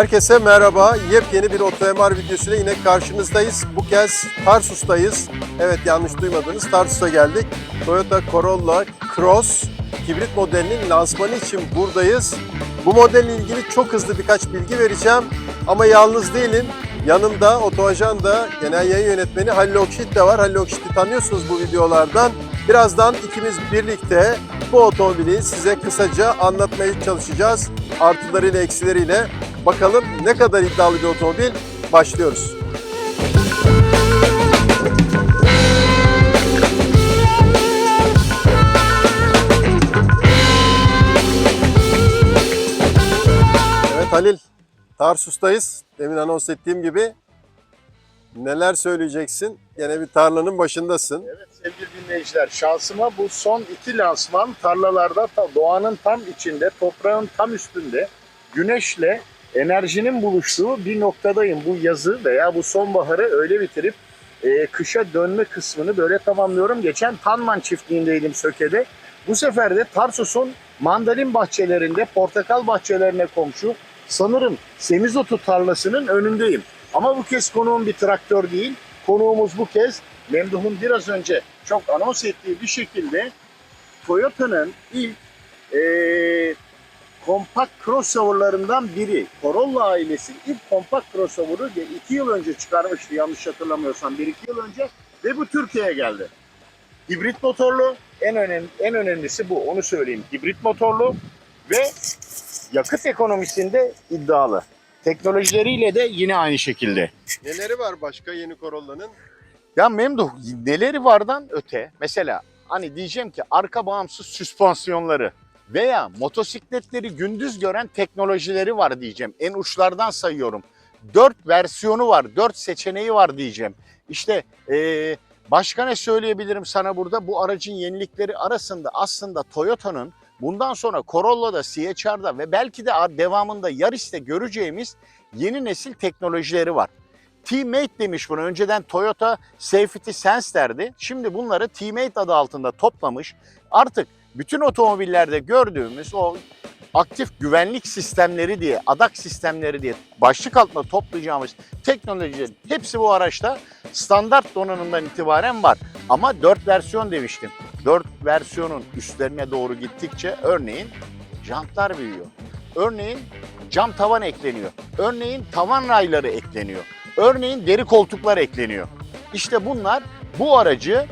Herkese merhaba. Yepyeni bir OtoMR videosuyla yine karşınızdayız. Bu kez Tarsus'tayız. Evet yanlış duymadınız. Tarsus'a geldik. Toyota Corolla Cross hibrit modelinin lansmanı için buradayız. Bu modelle ilgili çok hızlı birkaç bilgi vereceğim. Ama yalnız değilim. Yanımda Otoajan'da genel yayın yönetmeni Halil Okşit de var. Halil Okşit'i tanıyorsunuz bu videolardan. Birazdan ikimiz birlikte bu otomobili size kısaca anlatmaya çalışacağız. Artılarıyla eksileriyle. Bakalım ne kadar iddialı bir otomobil. Başlıyoruz. Evet Halil, Tarsus'tayız. Demin anons ettiğim gibi neler söyleyeceksin? Yine bir tarlanın başındasın. Evet sevgili dinleyiciler şansıma bu son iki lansman tarlalarda ta- doğanın tam içinde, toprağın tam üstünde güneşle enerjinin buluştuğu bir noktadayım. Bu yazı veya bu sonbaharı öyle bitirip e, kışa dönme kısmını böyle tamamlıyorum. Geçen Tanman çiftliğindeydim Söke'de. Bu sefer de Tarsus'un mandalin bahçelerinde, portakal bahçelerine komşu sanırım semizotu tarlasının önündeyim. Ama bu kez konuğum bir traktör değil. Konuğumuz bu kez Memduh'un biraz önce çok anons ettiği bir şekilde Toyota'nın ilk eee kompakt crossover'larından biri. Corolla ailesi ilk kompakt crossover'ı 2 yıl önce çıkarmıştı yanlış hatırlamıyorsam 1-2 yıl önce ve bu Türkiye'ye geldi. Hibrit motorlu en önemli en önemlisi bu onu söyleyeyim. Hibrit motorlu ve yakıt ekonomisinde iddialı. Teknolojileriyle de yine aynı şekilde. Neleri var başka yeni Corolla'nın? Ya Memduh neleri vardan öte mesela hani diyeceğim ki arka bağımsız süspansiyonları veya motosikletleri gündüz gören teknolojileri var diyeceğim. En uçlardan sayıyorum. Dört versiyonu var, dört seçeneği var diyeceğim. İşte eee, başka ne söyleyebilirim sana burada? Bu aracın yenilikleri arasında aslında Toyota'nın bundan sonra Corolla'da, CHR'da ve belki de devamında Yaris'te göreceğimiz yeni nesil teknolojileri var. Teammate demiş bunu. Önceden Toyota Safety Sense derdi. Şimdi bunları Teammate adı altında toplamış. Artık bütün otomobillerde gördüğümüz o aktif güvenlik sistemleri diye, adak sistemleri diye başlık altında toplayacağımız teknolojilerin hepsi bu araçta standart donanımdan itibaren var. Ama 4 versiyon demiştim. 4 versiyonun üstlerine doğru gittikçe örneğin jantlar büyüyor. Örneğin cam tavan ekleniyor. Örneğin tavan rayları ekleniyor. Örneğin deri koltuklar ekleniyor. İşte bunlar bu aracı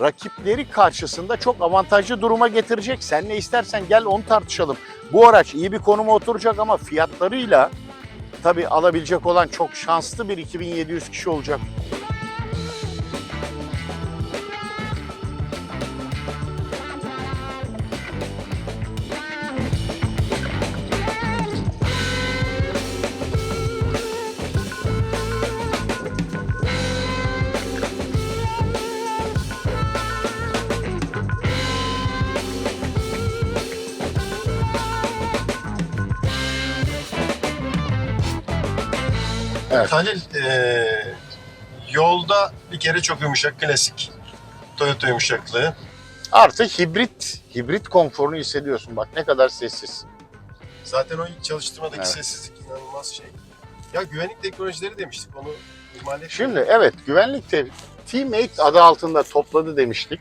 rakipleri karşısında çok avantajlı duruma getirecek. Sen ne istersen gel onu tartışalım. Bu araç iyi bir konuma oturacak ama fiyatlarıyla tabii alabilecek olan çok şanslı bir 2700 kişi olacak. Evet. Halil, eee, yolda bir kere çok yumuşak, klasik. Toyota yumuşaklığı. Artı hibrit, hibrit konforunu hissediyorsun. Bak ne kadar sessiz. Zaten o ilk çalıştırmadaki Evet. sessizlik inanılmaz şey. Ya güvenlik teknolojileri demiştik, onu ihmal. Şimdi evet güvenlik te- Teammate adı altında topladı demiştik.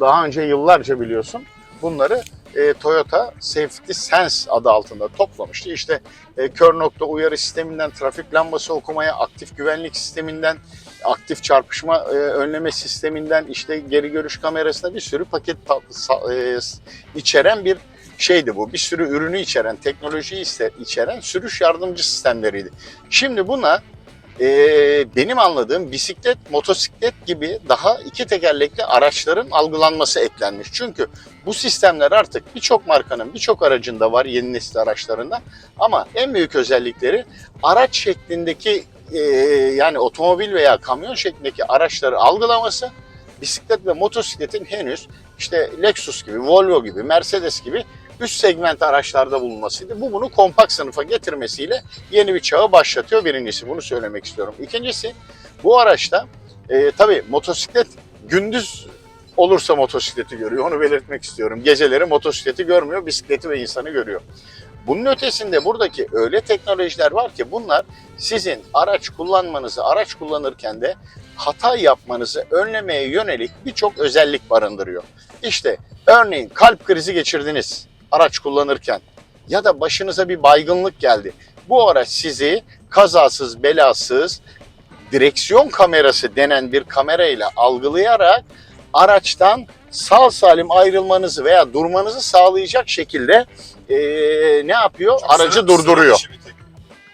Daha önce yıllarca biliyorsun bunları e, Toyota Safety Sense adı altında toplamıştı. İşte e, kör nokta uyarı sisteminden trafik lambası okumaya, aktif güvenlik sisteminden, aktif çarpışma e, önleme sisteminden, işte geri görüş kamerasına bir sürü paket e, içeren bir şeydi bu. Bir sürü ürünü içeren, teknolojiyi iste- içeren sürüş yardımcı sistemleriydi. Şimdi buna ee, benim anladığım bisiklet, motosiklet gibi daha iki tekerlekli araçların algılanması eklenmiş. Çünkü bu sistemler artık birçok markanın, birçok aracında var yeni nesil araçlarında. Ama en büyük özellikleri araç şeklindeki e, yani otomobil veya kamyon şeklindeki araçları algılaması bisiklet ve motosikletin henüz işte Lexus gibi, Volvo gibi, Mercedes gibi üst segment araçlarda bulunmasıydı. Bu bunu kompakt sınıfa getirmesiyle yeni bir çağı başlatıyor birincisi. Bunu söylemek istiyorum. İkincisi bu araçta e, tabii motosiklet gündüz olursa motosikleti görüyor. Onu belirtmek istiyorum. Geceleri motosikleti görmüyor, bisikleti ve insanı görüyor. Bunun ötesinde buradaki öyle teknolojiler var ki bunlar sizin araç kullanmanızı, araç kullanırken de hata yapmanızı önlemeye yönelik birçok özellik barındırıyor. İşte örneğin kalp krizi geçirdiniz araç kullanırken ya da başınıza bir baygınlık geldi. Bu araç sizi kazasız belasız direksiyon kamerası denen bir kamerayla algılayarak araçtan sağ salim ayrılmanızı veya durmanızı sağlayacak şekilde eee, ne yapıyor? Aracı Sıra- durduruyor. sıra.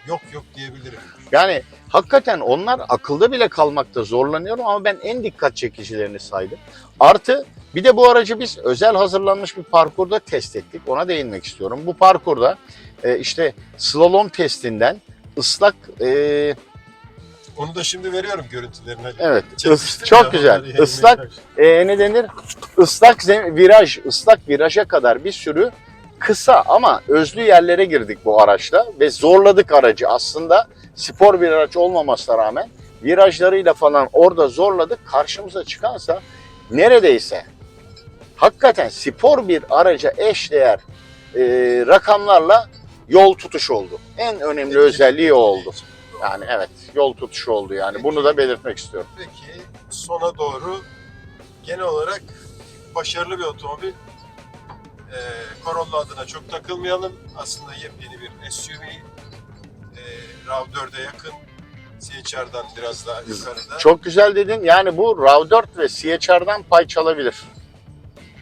Yok yok diyebilirim. Yani hakikaten onlar akılda bile kalmakta zorlanıyorum ama ben en dikkat çekicilerini saydım. Artı bir de bu aracı biz özel hazırlanmış bir parkurda test ettik. Ona değinmek istiyorum. Bu parkurda e, işte slalom testinden ıslak e, Onu da şimdi veriyorum görüntülerini. Evet, Çekmiştim çok güzel. Islak- e, ne denir? Islak viraj, ıslak viraja kadar bir sürü kısa ama özlü yerlere girdik bu araçla ve zorladık aracı. Aslında spor bir araç olmamasına rağmen virajlarıyla falan orada zorladık. Karşımıza çıkansa neredeyse hakikaten spor bir araca eşdeğer e, rakamlarla yol tutuş oldu. En önemli özelliği o oldu. Yani evet yol tutuşu oldu yani. Bunu da belirtmek istiyorum. Peki sona doğru genel olarak başarılı bir otomobil. Ee, Corolla adına çok takılmayalım. Aslında yepyeni bir SUV. Ee, RAV4'e yakın. CHR'dan biraz daha yukarıda. Çok güzel dedin. Yani bu RAV4 ve CHR'dan pay çalabilir.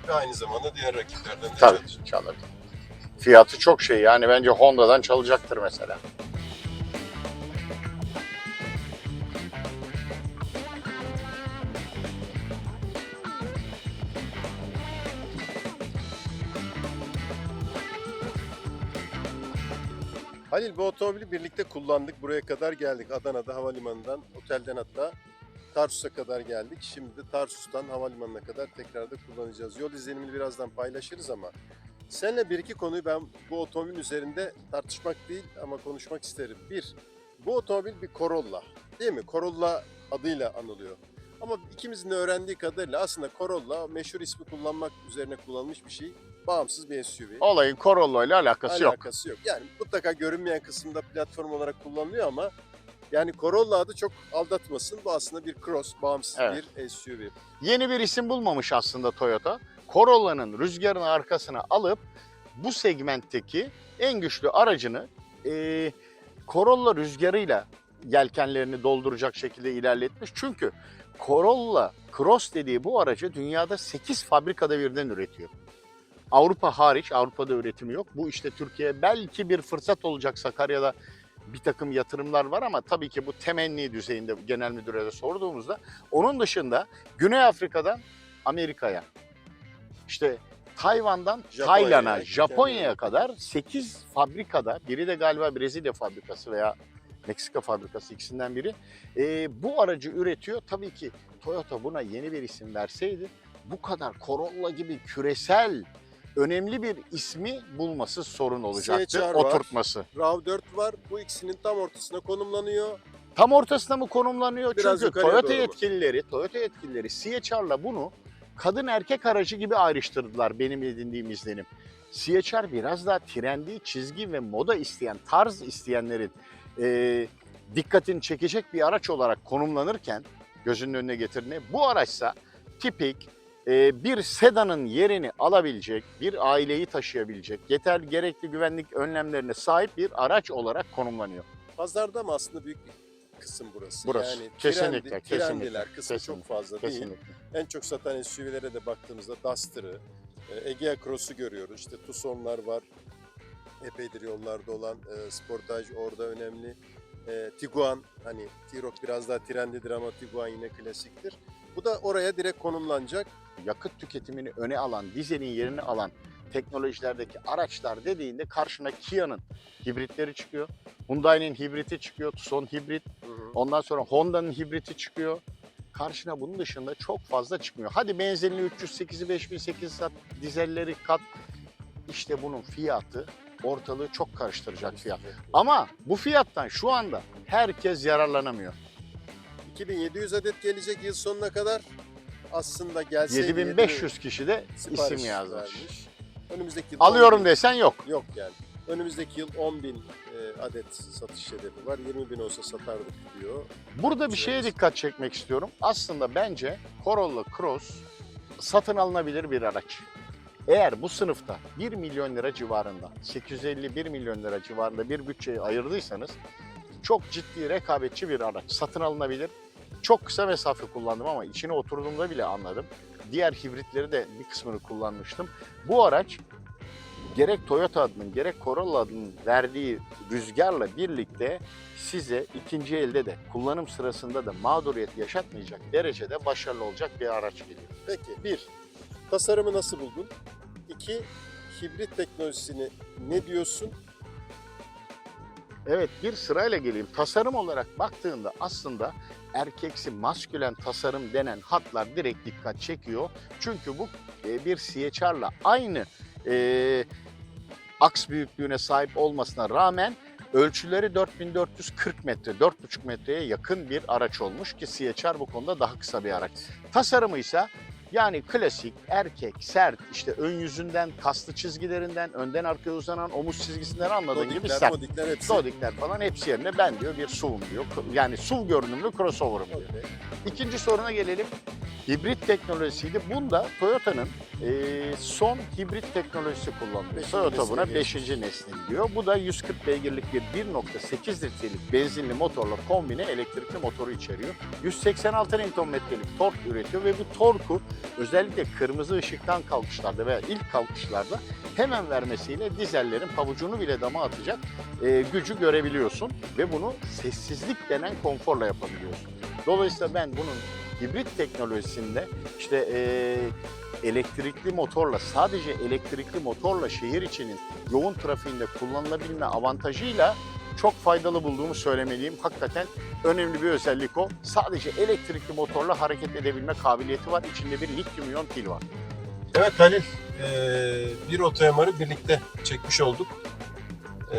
Ve aynı zamanda diğer rakiplerden de Tabii çalışacak. çalabilir. Fiyatı çok şey yani bence Honda'dan çalacaktır mesela. Halil bu otomobili birlikte kullandık. Buraya kadar geldik. Adana'da havalimanından, otelden hatta Tarsus'a kadar geldik. Şimdi de Tarsus'tan havalimanına kadar tekrar da kullanacağız. Yol izlenimini birazdan paylaşırız ama seninle bir iki konuyu ben bu otomobilin üzerinde tartışmak değil ama konuşmak isterim. Bir, bu otomobil bir Corolla değil mi? Corolla adıyla anılıyor. Ama ikimizin de öğrendiği kadarıyla aslında Corolla meşhur ismi kullanmak üzerine kullanılmış bir şey. Bağımsız bir SUV. Olayın Corolla ile alakası yok. alakası yok. Yani mutlaka görünmeyen kısımda platform olarak kullanılıyor ama yani Corolla adı çok aldatmasın. Bu aslında bir cross, bağımsız Evet. bir SUV. Yeni bir isim bulmamış aslında Toyota. Corolla'nın rüzgarını arkasına alıp bu segmentteki en güçlü aracını eee Corolla rüzgarıyla yelkenlerini dolduracak şekilde ilerletmiş. Çünkü Corolla Cross dediği bu aracı dünyada 8 fabrikada birden üretiyor. Avrupa hariç, Avrupa'da üretimi yok. Bu işte Türkiye'ye belki bir fırsat olacak Sakarya'da bir takım yatırımlar var ama tabii ki bu temenni düzeyinde genel müdüre de sorduğumuzda onun dışında Güney Afrika'dan Amerika'ya, işte Tayvan'dan Tayland'a, Japonya'ya kadar 8 fabrikada, biri de galiba Brezilya fabrikası veya Meksika fabrikası ikisinden biri e, bu aracı üretiyor. Tabii ki Toyota buna yeni bir isim verseydi bu kadar Corolla gibi küresel önemli bir ismi bulması sorun olacaktı. CHR var. Oturtması. RAV4 var. Bu ikisinin tam ortasına konumlanıyor. Tam ortasına mı konumlanıyor? Biraz Çünkü yukarıya Toyota doğru mu? yetkilileri, Toyota yetkilileri CHR'la bunu kadın erkek aracı gibi ayrıştırdılar benim edindiğim izlenim. CHR biraz daha trendi, çizgi ve moda isteyen, tarz isteyenlerin e, dikkatini çekecek bir araç olarak konumlanırken gözünün önüne getirdiğinde bu araçsa tipik bir sedanın yerini alabilecek, bir aileyi taşıyabilecek, yeter gerekli güvenlik önlemlerine sahip bir araç olarak konumlanıyor. Pazarda mı aslında büyük bir kısım burası? Burası. Yani Kesinlikle, trendi, kesinlikle, kısmı kesinlikle, çok fazla değil. Kesinlikle. En çok satan SUV'lere de baktığımızda Duster'ı, e, Egea Cross'u görüyoruz. İşte Tucson'lar var. Epeydir yollarda olan e, Sportage orada önemli. E, Tiguan hani T-Roc biraz daha trendidir ama Tiguan yine klasiktir. Bu da oraya direkt konumlanacak. Yakıt tüketimini öne alan, dizelin yerini alan teknolojilerdeki araçlar dediğinde karşına Kia'nın hibritleri çıkıyor. Hyundai'nin hibriti çıkıyor, Tucson hibrit. Ondan sonra Honda'nın hibriti çıkıyor. Karşına bunun dışında çok fazla çıkmıyor. Hadi benzinli 308'i 5008 sat, dizelleri kat. İşte bunun fiyatı ortalığı çok karıştıracak fiyat. Ama bu fiyattan şu anda herkes yararlanamıyor. 2700 adet gelecek yıl sonuna kadar. Aslında gelse 7500 kişi de isim yazmış. vermiş. Önümüzdeki yıl Alıyorum desen yok. Yok yani. Önümüzdeki yıl 10 bin e, adet satış hedefi var. 20 bin olsa satardık diyor. Burada bir şeye dikkat çekmek istiyorum. Aslında bence Corolla Cross satın alınabilir bir araç. Eğer bu sınıfta 1 milyon lira civarında, 851 milyon lira civarında bir bütçeyi ayırdıysanız çok ciddi rekabetçi bir araç. Satın alınabilir. Çok kısa mesafe kullandım ama içine oturduğumda bile anladım. Diğer hibritleri de bir kısmını kullanmıştım. Bu araç gerek Toyota adının gerek Corolla adının verdiği rüzgarla birlikte size ikinci elde de kullanım sırasında da mağduriyet yaşatmayacak derecede başarılı olacak bir araç geliyor. Peki bir, tasarımı nasıl buldun? İki, hibrit teknolojisini ne diyorsun? Evet bir sırayla geleyim. Tasarım olarak baktığında aslında erkeksi maskülen tasarım denen hatlar direkt dikkat çekiyor. Çünkü bu e, bir CHR'la aynı e, aks büyüklüğüne sahip olmasına rağmen ölçüleri 4440 metre, 4,5 metreye yakın bir araç olmuş ki CHR bu konuda daha kısa bir araç. Tasarımı ise yani klasik, erkek, sert, işte ön yüzünden, kaslı çizgilerinden, önden arkaya uzanan omuz çizgisinden anladığın gibi Dodikler, sert. modikler hepsi. Dodikler falan hepsi yerine ben diyor bir SUV'um diyor. Yani SUV görünümlü crossover'ım diyor. Okey. İkinci soruna gelelim. Hibrit teknolojisiydi. Bunda Toyota'nın eee, son hibrit teknolojisi kullanılıyor. Toyota buna nesline 5. neslin diyor. Bu da 140 beygirlik bir 1.8 litrelik benzinli motorla kombine elektrikli motoru içeriyor. 186 Nm'lik tork üretiyor ve bu torku özellikle kırmızı ışıktan kalkışlarda veya ilk kalkışlarda hemen vermesiyle dizellerin pabucunu bile dama atacak e, gücü görebiliyorsun ve bunu sessizlik denen konforla yapabiliyorsun. Dolayısıyla ben bunun hibrit teknolojisinde işte e, elektrikli motorla sadece elektrikli motorla şehir içinin yoğun trafiğinde kullanılabilme avantajıyla çok faydalı bulduğumu söylemeliyim. Hakikaten önemli bir özellik o. Sadece elektrikli motorla hareket edebilme kabiliyeti var. İçinde bir lityum iyon pil var. Evet Halil, eee, bir otoyamarı birlikte çekmiş olduk.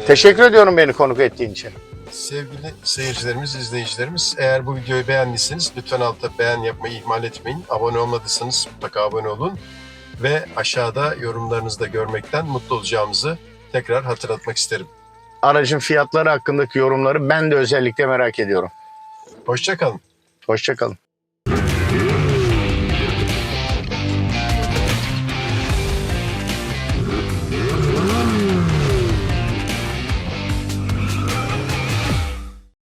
Teşekkür ediyorum beni konuk ettiğin için. Sevgili seyircilerimiz, izleyicilerimiz eğer bu videoyu beğendiyseniz lütfen altta beğen yapmayı ihmal etmeyin. Abone olmadıysanız mutlaka abone olun. Ve aşağıda yorumlarınızı da görmekten mutlu olacağımızı tekrar hatırlatmak isterim. Aracın fiyatları hakkındaki yorumları ben de özellikle merak ediyorum. Hoşçakalın. Hoşçakalın.